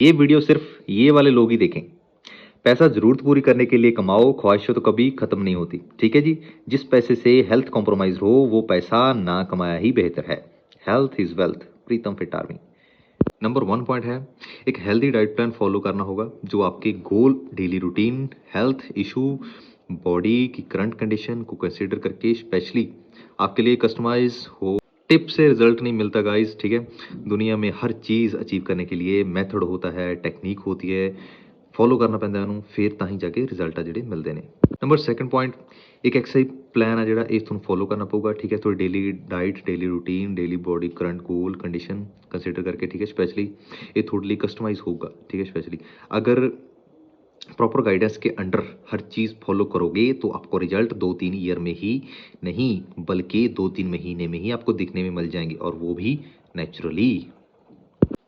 ये वीडियो सिर्फ़ ये वाले लोग ही देखें। पैसा ज़रूरत पूरी करने के लिए कमाओ, ख्वाहिशें तो कभी खत्म नहीं होती। ठीक है जी? जिस पैसे से हेल्थ कॉम्प्रोमाइज हो, वो पैसा ना कमाया ही बेहतर है। Health is wealth Pritam fit army number one point है, एक हेल्दी डाइट प्लान फॉलो करना होगा, जो आपके goal daily routine health issue body की करंट कंडीशन को कंसिडर करके स्पेशली आपके लिए कस्टमाइज हो टिप से रिज़ल्ट नहीं मिलता गाइस ठीक है? दुनिया में हर चीज़ अचीव करने के लिए मैथड होता है, टेक्निक होती है। फॉलो करना पैदा उन्होंने फिर ता ही जाके रिज़ल्ट जोड़े मिलते हैं नंबर सैकेंड पॉइंट एक एक्सरसाइज प्लैन है जोड़ा इस तुम फॉलो करना पेगा, ठीक है? थोड़ी daily diet daily routine daily body current goal condition consider करके, ठीक है? स्पैशली थोड़े लिए कस्टमाइज होगा, ठीक है? स्पैशली अगर प्रॉपर गाइडेंस के अंडर हर चीज़ फॉलो करोगे तो आपको रिजल्ट दो तीन ईयर में ही नहीं बल्कि दो तीन महीने में ही आपको दिखने में मिल जाएंगे और वो भी नेचुरली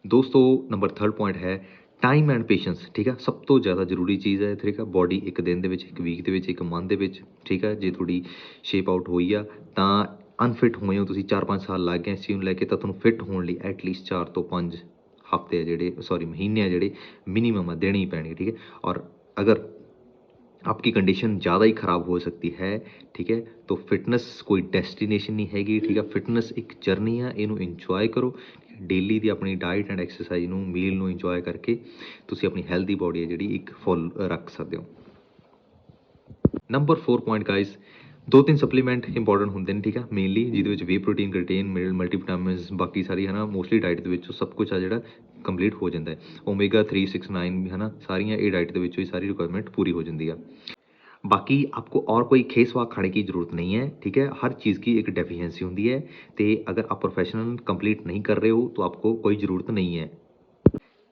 ਦੋਸਤੋ ਨੰਬਰ ਥਰਡ ਪੁਆਇੰਟ ਹੈ ਟਾਈਮ ਐਂਡ ਪੇਸ਼ੈਂਸ ਠੀਕ ਹੈ ਸਭ ਤੋਂ ਜ਼ਿਆਦਾ ਜ਼ਰੂਰੀ ਚੀਜ਼ ਹੈ ਠੀਕ ਹੈ ਬਾਡੀ ਇੱਕ ਦਿਨ ਦੇ ਵਿੱਚ ਇੱਕ ਵੀਕ ਦੇ ਵਿੱਚ ਇੱਕ ਮੰਥ ਦੇ ਵਿੱਚ ਠੀਕ ਹੈ ਜੇ ਤੁਹਾਡੀ ਸ਼ੇਪ ਆਊਟ ਹੋਈ ਆ ਤਾਂ ਅਨਫਿਟ ਹੋਏ ਹੋ ਤੁਸੀਂ 4-5 ਸਾਲ ਲੱਗ ਗਏ ਇਸ ਚੀਜ਼ ਨੂੰ ਲੈ ਕੇ ਤਾਂ ਤੁਹਾਨੂੰ ਫਿਟ ਹੋਣ ਲਈ ਐਟਲੀਸਟ 4 ਤੋਂ 5 ਹਫ਼ਤੇ ਆ ਜਿਹੜੇ ਸੌਰੀ ਮਹੀਨੇ ਆ ਜਿਹੜੇ ਮਿਨੀਮਮ ਆ ਦੇਣੇ ਹੀ ਪੈਣਗੇ ਠੀਕ है और अगर आपकी कंडीशन ज़्यादा ही ख़राब हो सकती है ठीक है तो ਫਿਟਨੈਸ ਕੋਈ ਡੈਸਟੀਨੇਸ਼ਨ ਨਹੀਂ ਹੈਗੀ ਠੀਕ ਹੈ ਫਿਟਨੈਸ ਇੱਕ ਜਰਨੀ ਆ ਇਹਨੂੰ ਇੰਜੋਏ ਕਰੋ ਡੇਲੀ ਦੀ ਆਪਣੀ ਡਾਈਟ ਐਂਡ ਐਕਸਰਸਾਈਜ਼ ਨੂੰ ਮੀਲ ਨੂੰ ਇੰਜੋਏ ਕਰਕੇ ਤੁਸੀਂ ਆਪਣੀ ਹੈਲਦੀ ਬਾਡੀ ਹੈ ਜਿਹੜੀ ਇੱਕ ਫੁੱਲ ਰੱਖ ਸਕਦੇ ਹੋ ਨੰਬਰ 4 ਪੁਆਇੰਟ ਗਾਇਸ ਦੋ ਤਿੰਨ ਸਪਲੀਮੈਂਟ ਇੰਪੋਰਟੈਂਟ ਹੁੰਦੇ ਨੇ ਠੀਕ ਹੈ ਮੇਨਲੀ ਜਿਹਦੇ ਵਿੱਚ ਵੇ ਪ੍ਰੋਟੀਨ ਕ੍ਰੀਟੇਨ ਮਲਟੀਵਿਟਾਮਿਨਸ ਬਾਕੀ ਸਾਰੀ ਹੈ ਨਾ ਮੋਸਟਲੀ ਡਾਈਟ ਦੇ ਵਿੱਚ ਉਹ ਸਭ ਕੁਝ ਆ ਜਿਹੜਾ ਕੰਪਲੀਟ ਹੋ ਜਾਂਦਾ ਹੈ ਓਮੇਗਾ 369 ਵੀ ਹੈ ਨਾ ਸਾਰੀਆਂ ਇਹ ਡਾਈਟ ਦੇ ਵਿੱਚੋਂ ਹੀ ਸਾਰੀ ਰਿਕੁਆਇਰਮੈਂਟ ਪੂਰੀ ਹੋ ਜਾਂਦੀ ਆ बाकी आपको और कोई खेस वाक खाने की ज़रूरत नहीं है ठीक है हर चीज़ की एक डेफिशिएंसी होती है तो अगर आप प्रोफेशनल कंप्लीट नहीं कर रहे हो तो आपको कोई ज़रूरत नहीं है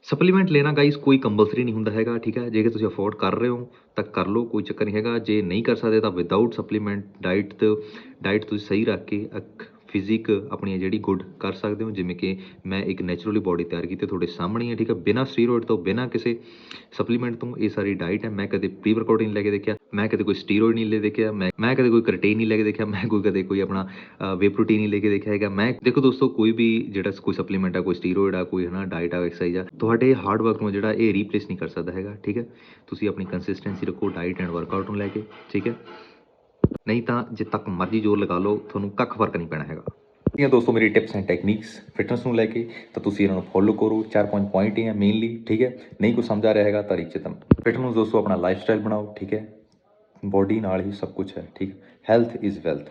ਸਪਲੀਮੈਂਟ ਲੈਣਾ ਗਾਈਸ ਕੋਈ ਕੰਪਲਸਰੀ ਨਹੀਂ ਹੁੰਦਾ ਹੈਗਾ, ਠੀਕ ਹੈ? ਜੇਕਰ ਤੁਸੀਂ ਅਫੋਰਡ ਕਰ ਰਹੇ ਹੋ, ਤਾਂ ਕਰ ਲਓ, ਕੋਈ ਚੱਕਰ ਨਹੀਂ ਹੈਗਾ। ਜੇ ਨਹੀਂ ਕਰ ਸਕਦੇ ਤਾਂ ਵਿਦਆਊਟ ਸਪਲੀਮੈਂਟ ਡਾਈਟ ਤੇ ਡਾਈਟ ਤੁਸੀਂ ਸਹੀ ਰੱਖ ਕੇ ਇੱਕ ਫਿਜ਼ਿਕ ਆਪਣੀ ਹੈ ਜਿਹੜੀ ਗੁੱਡ ਕਰ ਸਕਦੇ ਹੋ, ਜਿਵੇਂ ਕਿ ਮੈਂ ਇੱਕ ਨੈਚੁਰਲੀ ਬਾਡੀ ਤਿਆਰ ਕੀਤੀ ਤੁਹਾਡੇ ਸਾਹਮਣੇ ਹੈ ਠੀਕ ਹੈ ਬਿਨਾਂ ਸਟੀਰੋਇਡ ਤੋਂ, ਬਿਨਾਂ ਕਿਸੇ ਸਪਲੀਮੈਂਟ ਤੋਂ ਇਹ ਸਾਰੀ ਡਾਈਟ ਹੈ। ਮੈਂ ਕਦੇ ਪ੍ਰੀ ਵਰਕਆਊਟ ਨਹੀਂ ਲੈ ਕੇ ਦੇਖਿਆ, ਮੈਂ ਕਦੇ ਕੋਈ ਸਟੀਰੋਇਡ ਨਹੀਂ ਲੈ ਦੇਖਿਆ, ਮੈਂ ਮੈਂ ਕਦੇ ਕੋਈ ਕਰਟੇਨ ਨਹੀਂ ਲੈ ਕੇ ਦੇਖਿਆ, ਮੈਂ ਕੋਈ ਕਦੇ ਕੋਈ ਆਪਣਾ ਵੇ ਪ੍ਰੋਟੀਨ ਨਹੀਂ ਲੈ ਕੇ ਦੇਖਿਆ ਹੈਗਾ। ਮੈਂ, ਦੇਖੋ ਦੋਸਤੋ, ਕੋਈ ਵੀ ਜਿਹੜਾ ਕੋਈ ਸਪਲੀਮੈਂਟ ਆ, ਕੋਈ ਸਟੀਰੋਇਡ ਆ, ਕੋਈ ਹਨਾ ਡਾਈਟ ਆ ਐਕਸਰਸਾਈਜ਼ ਆ, ਤੁਹਾਡੇ ਹਾਰਡ ਵਰਕ ਨੂੰ ਜਿਹੜਾ ਇਹ ਰੀਪਲੇਸ ਨਹੀਂ ਕਰ ਸਕਦਾ ਹੈਗਾ, ਠੀਕ ਹੈ? ਤੁਸੀਂ ਆਪਣੀ ਕੰਸਿਸਟੈਂਸੀ ਰੱਖੋ ਡਾਈਟ ਐਂਡ ਵਰਕਆਊਟ ਨੂੰ ਲੈ ਕੇ, ਠੀਕ ਹੈ? ਨਹੀਂ ਤਾਂ ਜੇ ਤੱਕ ਮਰਜ਼ੀ ਜ਼ੋਰ ਲਗਾ ਲਓ, ਤੁਹਾਨੂੰ ਕੱਖ ਫ਼ਰਕ ਨਹੀਂ ਪੈਣਾ ਹੈਗਾ। ਇਹ ਦੋਸਤੋ, ਮੇਰੀ ਟਿਪਸ ਐਂਡ ਟੈਕਨੀਕਸ ਫਿਟਨੈਸ ਨੂੰ ਲੈ ਕੇ। ਤਾਂ ਤੁਸੀਂ ਇਹਨਾਂ ਨੂੰ ਫੋਲੋ ਕਰੋ, ਚਾਰ ਪੰਜ ਪੁਆਇੰਟ ਹੀ ਹੈ ਮੇਨਲੀ ਠੀਕ ਹੈ? ਨਹੀਂ ਕੋਈ ਸਮਝ ਆ ਰਿਹਾ ਹੈਗਾ ਤਾਂ ਰਿਚਤਮ ਫਿਟਨੈਸ ਦੋਸਤੋ, ਆਪਣਾ ਲਾਈਫ ਸਟਾਈਲ ਬਣਾਓ, ਠੀਕ ਹੈ? ਬੋਡੀ ਨਾਲ ਹੀ ਸਭ ਕੁਝ ਹੈ, ਠੀਕ ਹੈਲਥ ਇਜ਼ ਵੈਲਥ